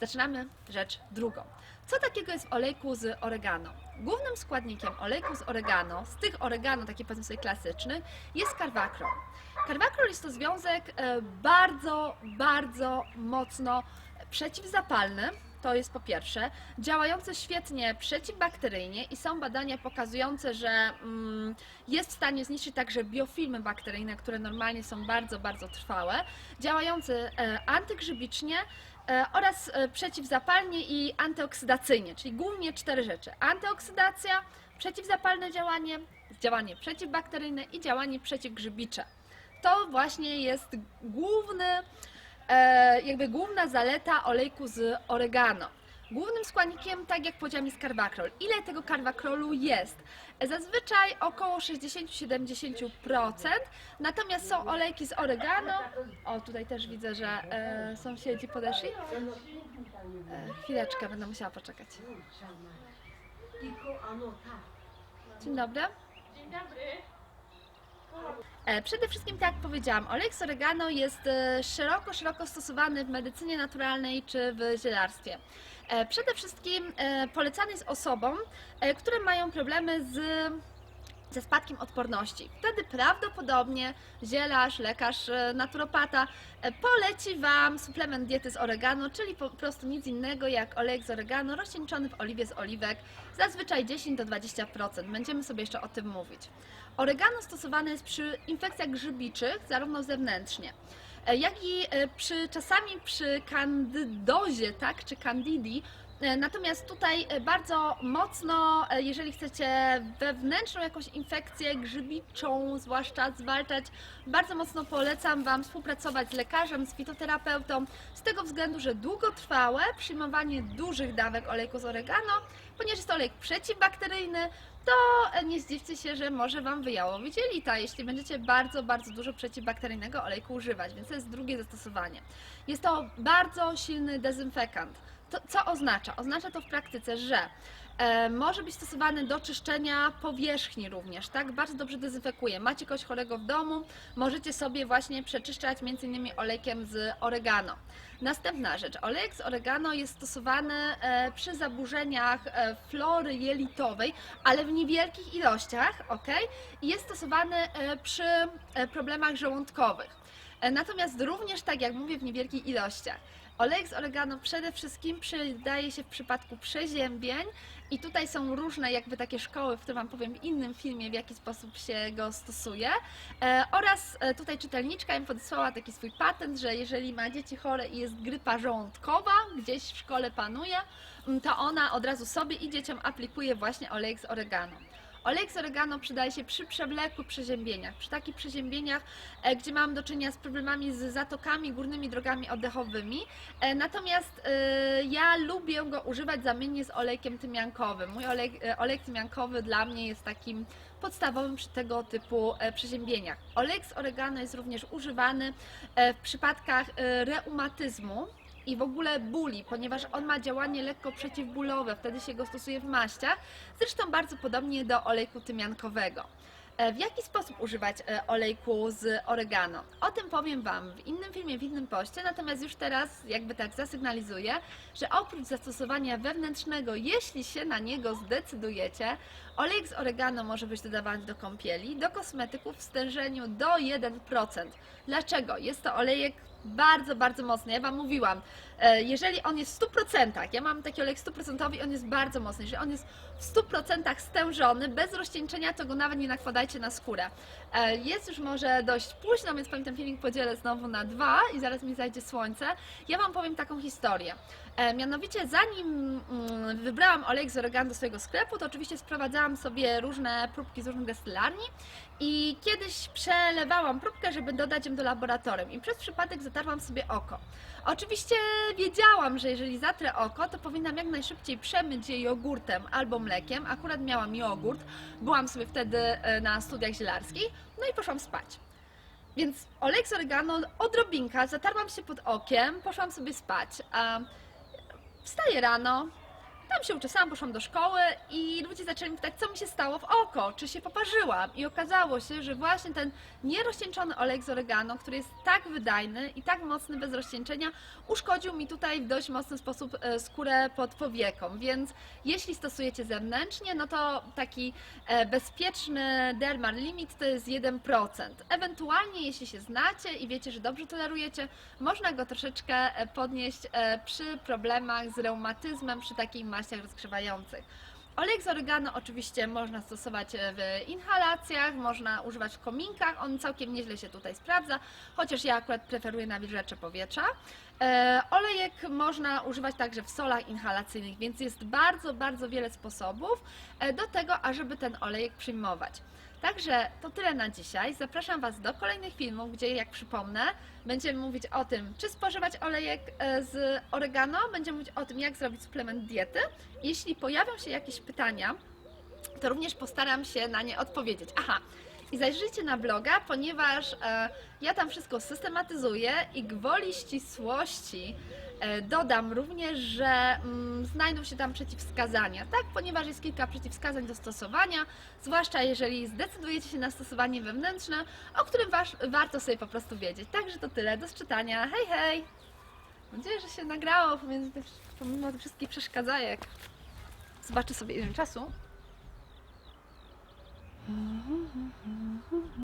Zaczynamy rzecz drugą. Co takiego jest w olejku z oregano? Głównym składnikiem olejku z oregano, z tych oregano, takie powiedzmy sobie klasycznych, jest karwakrol. Karwakrol jest to związek e, bardzo, bardzo mocno przeciwzapalny, to jest po pierwsze, działający świetnie przeciwbakteryjnie i są badania pokazujące, że mm, jest w stanie zniszczyć także biofilmy bakteryjne, które normalnie są bardzo, bardzo trwałe, działający e, antygrzybicznie oraz e, przeciwzapalnie i antyoksydacyjnie, czyli głównie cztery rzeczy. Antyoksydacja, przeciwzapalne działanie, działanie przeciwbakteryjne i działanie przeciwgrzybicze. To właśnie jest główny e, jakby główna zaleta olejku z oregano. Głównym składnikiem, tak jak powiedziałam, jest karwakrol. Ile tego karwakrolu jest? Zazwyczaj około 60-70%, natomiast są olejki z oregano. O, tutaj też widzę, że e, sąsiedzi podeszli. E, chwileczkę, będę musiała poczekać. Dzień dobry. E, Przede wszystkim, tak jak powiedziałam, olej z oregano jest e, szeroko, szeroko stosowany w medycynie naturalnej czy w zielarstwie. E, Przede wszystkim e, polecany jest osobom, e, które mają problemy z ze spadkiem odporności. Wtedy prawdopodobnie zielarz, lekarz, e, naturopata e, poleci Wam suplement diety z oregano, czyli po prostu nic innego jak olejek z oregano rozcieńczony w oliwie z oliwek, zazwyczaj 10 do 20%. Będziemy sobie jeszcze o tym mówić. Oregano stosowane jest przy infekcjach grzybiczych, zarówno zewnętrznie, e, jak i przy, czasami przy kandydozie, tak, czy candidi, E, Natomiast tutaj e, bardzo mocno, e, jeżeli chcecie wewnętrzną jakąś infekcję grzybiczą, zwłaszcza zwalczać, bardzo mocno polecam Wam współpracować z lekarzem, z fitoterapeutą, z tego względu, że długotrwałe przyjmowanie dużych dawek olejku z oregano, ponieważ jest to olejek przeciwbakteryjny, to nie zdziwcie się, że może Wam wyjałowić jelita, jeśli będziecie bardzo, bardzo dużo przeciwbakteryjnego olejku używać, więc to jest drugie zastosowanie. Jest to bardzo silny dezynfekant. To, co oznacza? Oznacza to w praktyce, że może być stosowany do czyszczenia powierzchni również, tak? Bardzo dobrze dezynfekuje. Macie kogoś chorego w domu, możecie sobie właśnie przeczyszczać m.in. olejkiem z oregano. Następna rzecz. Olejek z oregano jest stosowany e, przy zaburzeniach e, flory jelitowej, ale w niewielkich ilościach, ok? I jest stosowany e, przy e, problemach żołądkowych. E, Natomiast również, tak jak mówię, w niewielkich ilościach. Olejek z oregano przede wszystkim przydaje się w przypadku przeziębień i tutaj są różne jakby takie szkoły, w których Wam powiem w innym filmie, w jaki sposób się go stosuje. E, oraz e, tutaj czytelniczka mi podesłała taki swój patent, że jeżeli ma dzieci chore i jest grypa żołądkowa, gdzieś w szkole panuje, m, to ona od razu sobie i dzieciom aplikuje właśnie olejek z oregano. Olejek z oregano przydaje się przy przewlekłych przeziębieniach, przy takich przeziębieniach, e, gdzie mam do czynienia z problemami z zatokami, górnymi drogami oddechowymi. E, Natomiast e, ja lubię go używać zamiennie z olejkiem tymiankowym. Mój olej, olejek tymiankowy dla mnie jest takim podstawowym przy tego typu przeziębieniach. Olejek z oregano jest również używany w przypadkach reumatyzmu i w ogóle bóli, ponieważ on ma działanie lekko przeciwbólowe, wtedy się go stosuje w maściach, zresztą bardzo podobnie do olejku tymiankowego. E, W jaki sposób używać e, olejku z oregano? O tym powiem Wam w innym filmie, w innym poście, natomiast już teraz jakby tak zasygnalizuję, że oprócz zastosowania wewnętrznego, jeśli się na niego zdecydujecie, olejek z oregano może być dodawany do kąpieli, do kosmetyków w stężeniu do 1%. Dlaczego? Jest to olejek bardzo, bardzo mocny. Ja Wam mówiłam, e, jeżeli on jest w 100%, ja mam taki olejek 100% on jest bardzo mocny. Jeżeli on jest w 100% stężony, bez rozcieńczenia, to go nawet nie nakładajcie na skórę. E, Jest już może dość późno, więc powiem ten filmik podzielę znowu na dwa i zaraz mi zajdzie słońce. Ja Wam powiem taką historię. E, Mianowicie zanim mm, wybrałam olejek z oregano do swojego sklepu, to oczywiście sprowadzałam sobie różne próbki z różnych destylarni i kiedyś przelewałam próbkę, żeby dodać ją do laboratorium i przez przypadek zatarłam sobie oko. Oczywiście wiedziałam, że jeżeli zatrę oko, to powinnam jak najszybciej przemyć je jogurtem albo mlekiem. Akurat miałam jogurt, byłam sobie wtedy e, na studiach zielarskich, no i poszłam spać. Więc olejek z oregano, odrobinka, zatarłam się pod okiem, poszłam sobie spać. A wstaję rano, Tam się uczesałam, poszłam do szkoły i ludzie zaczęli pytać, co mi się stało w oko, czy się poparzyłam. I okazało się, że właśnie ten nierozcieńczony olej z oregano, który jest tak wydajny i tak mocny bez rozcieńczenia, uszkodził mi tutaj w dość mocny sposób e, skórę pod powieką. Więc jeśli stosujecie zewnętrznie, no to taki e, bezpieczny Dermal Limit to jest 1%. Ewentualnie, jeśli się znacie i wiecie, że dobrze tolerujecie, można go troszeczkę e, podnieść przy problemach z reumatyzmem, przy takich maściach rozgrzewających. Olej z oregano oczywiście można stosować e, w inhalacjach, można używać w kominkach, on całkiem nieźle się tutaj sprawdza, chociaż ja akurat preferuję nawilżacze powietrza. E, olejek można używać także w solach inhalacyjnych, więc jest bardzo, bardzo wiele sposobów e, do tego, ażeby ten olejek przyjmować. Także to tyle na dzisiaj. Zapraszam Was do kolejnych filmów, gdzie, jak przypomnę, będziemy mówić o tym, czy spożywać olejek e, z oregano, będziemy mówić o tym, jak zrobić suplement diety. Jeśli pojawią się jakieś pytania, to również postaram się na nie odpowiedzieć. Aha, i zajrzyjcie na bloga, ponieważ e, ja tam wszystko systematyzuję i gwoli ścisłości dodam również, że mm, znajdą się tam przeciwwskazania, tak? Ponieważ jest kilka przeciwwskazań do stosowania, zwłaszcza jeżeli zdecydujecie się na stosowanie wewnętrzne, o którym warto sobie po prostu wiedzieć. Także to tyle, do czytania. Hej, hej! Mam nadzieję, że się nagrało pomiędzy tych, pomimo tych wszystkich przeszkadzajek. Zobaczę sobie ile czasu.